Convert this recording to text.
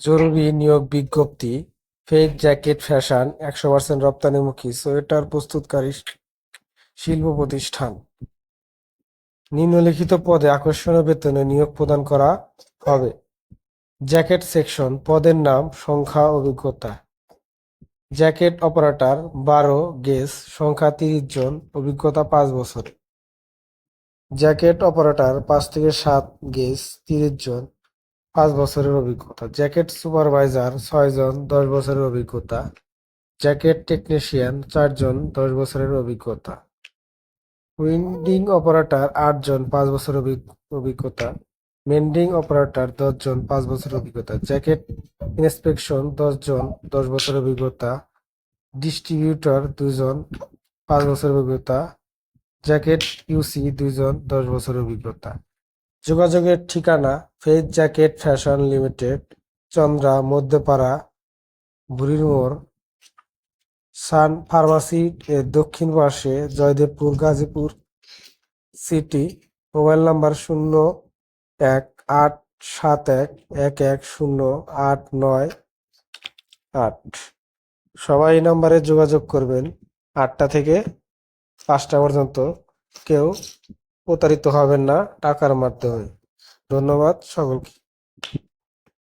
জরুরি নিয়োগ বিজ্ঞপ্তি ফেক জ্যাকেট ফ্যাশন, একশো পার্সেন্ট রপ্তানিমুখী সোয়েটার প্রস্তুতকারী শিল্প প্রতিষ্ঠান। নিম্নলিখিত পদে আকর্ষণীয় বেতনে নিয়োগ প্রদান করা হবে। জ্যাকেট সেকশন, পদের নাম, সংখ্যা, অভিজ্ঞতা। জ্যাকেট অপারেটর, বারো গেস সংখ্যা তিরিশ জন, অভিজ্ঞতা পাঁচ বছর। জ্যাকেট অপারেটর, পাঁচ থেকে সাত গেস তিরিশ জন পাঁচ বছরের অভিজ্ঞতা। জ্যাকেট সুপারভাইজার ছয় জন দশ বছরের অভিজ্ঞতা। জ্যাকেট টেকনিশিয়ান চারজন, দশ বছরের অভিজ্ঞতা। উইন্ডিং অপারেটর আট জন পাঁচ বছরের অভি- অভিজ্ঞতা। মেন্ডিং অপারেটর দশ জন পাঁচ বছরের অভিজ্ঞতা। জ্যাকেট ইন্সপেকশন দশ জন দশ বছরের অভিজ্ঞতা। ডিস্ট্রিবিউটর দুজন, পাঁচ বছরের অভিজ্ঞতা। জ্যাকেট ইউসি দুইজন দশ বছরের অভিজ্ঞতা। যোগাযোগের ঠিকানা phase jacket fashion limited, Chandra, Madhyapara বুড়ির মোড় সান ফার্মাসি এর দক্ষিণ পাশে Joydebpur, Gazipur, city, mobile number শূন্য এক আট সাত এক এক এক শূন্য আট নয় আট। সবাই এই নাম্বারে যোগাযোগ করবেন। আটটা থেকে পাঁচটা পর্যন্ত কেউ প্রতারিত হবেন না টাকার মাধ্যমে। ধন্যবাদ সকলকে।